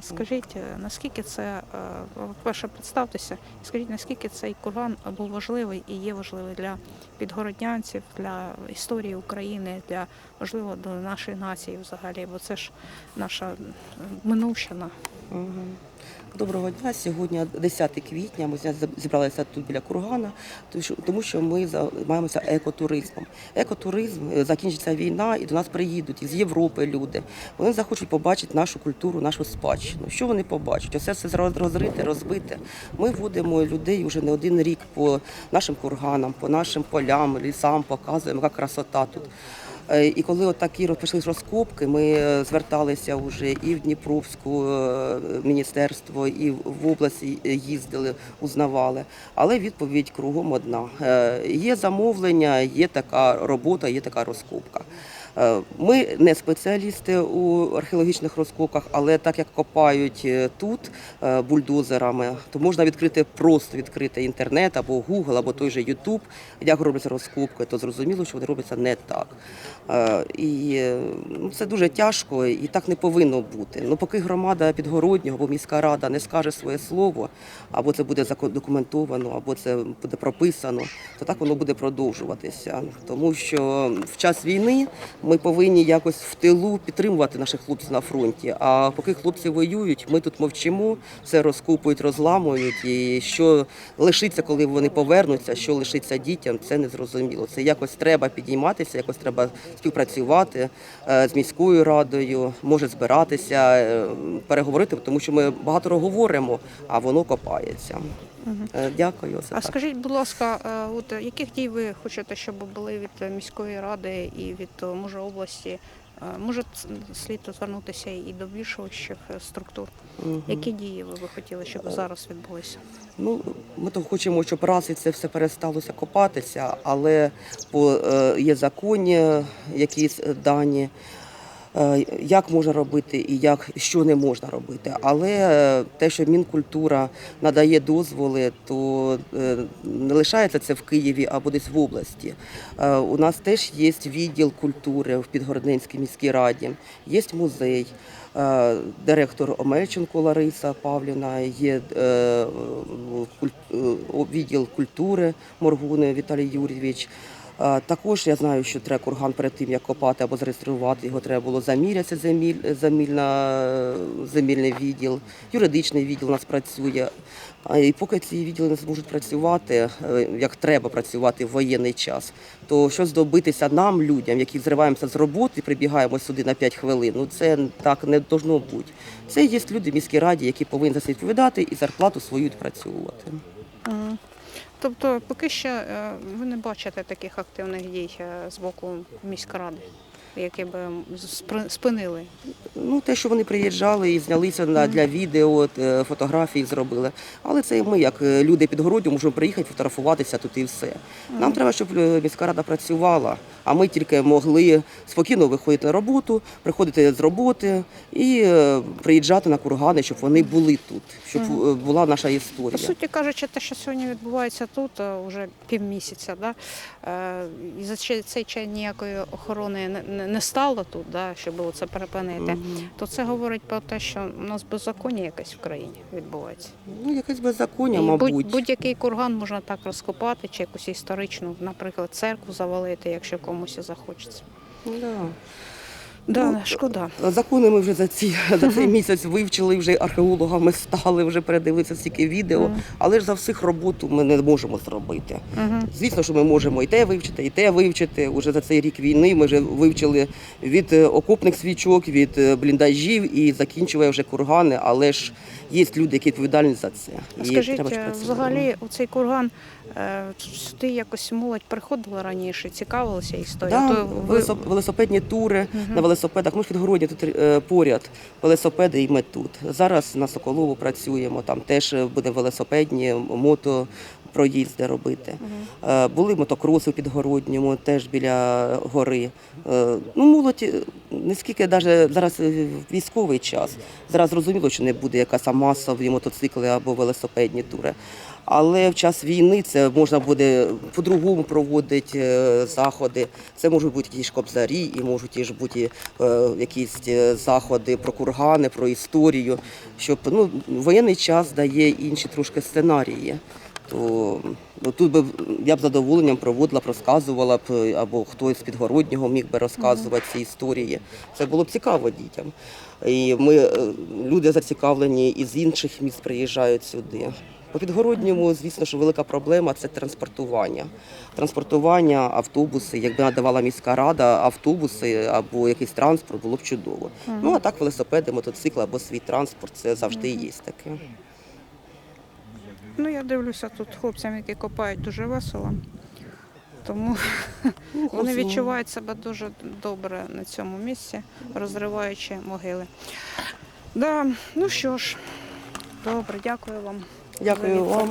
скажіть, е, наскільки це, е, по-перше, представтеся, скажіть, наскільки цей курган був важливий і є важливий для підгороднянців, для історії України, для можливо до нашої нації взагалі, бо це ж наша минувщина. Доброго дня. Сьогодні 10 квітня. Ми зібралися тут біля кургана, тому що- ми займаємося екотуризмом. Екотуризм е, закінчиться війна, і до нас приїдуть із Європи люди. Вони захочуть побачити нашу культуру, нашу спадщину. Що вони побачать? Оце все роз- розрите, розбите. Ми водимо людей вже не один рік по нашим курганам, по нашим полям, лісам, показуємо, яка красота тут. Е, І коли от такі почались розкопки, ми е, зверталися вже і в Дніпровську е, міністерство, і в області їздили, узнавали. Але відповідь кругом одна: є замовлення, є така робота, є така розкопка. Ми не спеціалісти у археологічних розкопках, але так як копають тут бульдозерами, то можна відкрити просто відкрити інтернет або Google, або той же YouTube, як робляться розкопки, то зрозуміло, що вони робляться не так. Е, І ну, це дуже тяжко, і так не повинно бути. Ну, поки громада Підгороднього або міська рада не скаже своє слово, або це буде задокументовано, або це буде прописано, то так воно буде продовжуватися. Тому що в час війни ми повинні якось в тилу підтримувати наших хлопців на фронті. А поки хлопці воюють, ми тут мовчимо, все розкупують, розламують. І що лишиться, коли вони повернуться, що лишиться дітям, це не зрозуміло. Це якось треба підійматися, якось треба співпрацювати е, з міською радою, може збиратися, е, переговорити, тому що ми багато говоримо, а воно копається. Угу. Дякую. Це А так. скажіть, будь ласка, от яких дій ви хочете, щоб були від міської ради і від може області? Е, Може, слід звернутися і до більших е, структур. Угу. Які дії ви би хотіли, щоб зараз відбулися? Ну, ми то хочемо, щоб раз і це все пересталося копатися, але по, е, є законні якісь дані, як можна робити і як що не можна робити. Але е, те, що Мінкультура надає дозволи, то е, не лишається це в Києві або десь в області. Е, У нас теж є відділ культури в Підгородненській міській раді, є музей. Е, Директор Омельченко Лариса Павлівна, є е, е, відділ культури Моргуни Віталій Юрійович. Е, Також я знаю, що треба курган перед тим, як копати або зареєструвати його, треба було замірятися земіль, земільна, земільний відділ, юридичний відділ у нас працює. І поки ці відділи не зможуть працювати, е, як треба працювати в воєнний час, то що здобитися нам, людям, які зриваємося з роботи, прибігаємо сюди на 5 хвилин, ну це так не должно бути. Це є люди в міській раді, які повинні за це відповідати і зарплату свою відпрацьовувати. Тобто, поки що е, ви не бачите таких активних дій е, з боку міськради, які би спри- спинили. Ну, те, що вони приїжджали і знялися на для відео, е, фотографії зробили. Але це ми, як е, люди під городом, можемо приїхати, фотографуватися тут і все. Нам треба, щоб е, міська рада працювала, а ми тільки могли спокійно виходити на роботу, приходити з роботи і приїжджати на кургани, щоб вони були тут, щоб була наша історія. По суті кажучи, те, що сьогодні відбувається тут, вже півмісяця, да? і за цей- цей час ніякої охорони не, не- стало тут, да, щоб це перепинити, то це говорить про те, що у нас беззаконня якесь в країні відбувається. Ну, якесь беззаконня, І мабуть. будь, будь-який курган можна так розкопати, чи якусь історичну, наприклад, церкву завалити, якщо комусь захочеться. Да. Да, Ну, шкода. Закони ми вже за ці за цей місяць вивчили, вже археологами стали, вже передивилися стільки відео. Але ж за всіх роботу ми не можемо зробити. Звісно, що ми можемо і те вивчити, і те вивчити. Уже за цей рік війни ми вже вивчили від е, окопних свічок, від е, бліндажів і закінчує вже кургани. Але ж є люди, які відповідальні за це. І Скажіть, е, взагалі у цей курган сюди якось молодь приходила раніше, цікавилася історією. Да, ви- велосипедні тури угу. на велосипедах. Ми ж підгородні тут е, поряд. Велосипеди і ми тут. Зараз на Соколову працюємо. Там теж е, буде велосипедні, мото проїзди робити. Е, Були мотокроси в Підгородньому, теж біля гори. Е, Ну, молодь, е, не скільки навіть зараз е, військовий час. Зараз зрозуміло, що не буде якась масові мотоцикли або велосипедні тури. Але в час війни це можна буде по-другому проводити заходи. Це можуть бути ж кобзарі, і можуть бути якісь заходи про кургани, про історію. Щоб ну, воєнний час дає інші трошки сценарії. То тут би я б задоволенням проводила б, розказувала б, е, або хтось з підгороднього міг би розказувати ці історії. Це було б цікаво дітям. І ми е, люди зацікавлені із інших міст приїжджають сюди. По підгородньому, звісно, що велика проблема це транспортування. Транспортування, автобуси, якби надавала міська рада, автобуси або якийсь транспорт, було б чудово. Ну а так велосипеди, мотоцикли або свій транспорт це завжди є таке. Ну, я дивлюся тут хлопцям, які копають дуже весело. Тому Ну, вони відчувають себе дуже добре на цьому місці, розриваючи могили. Да, ну що ж, добре, дякую вам. Дякую вам.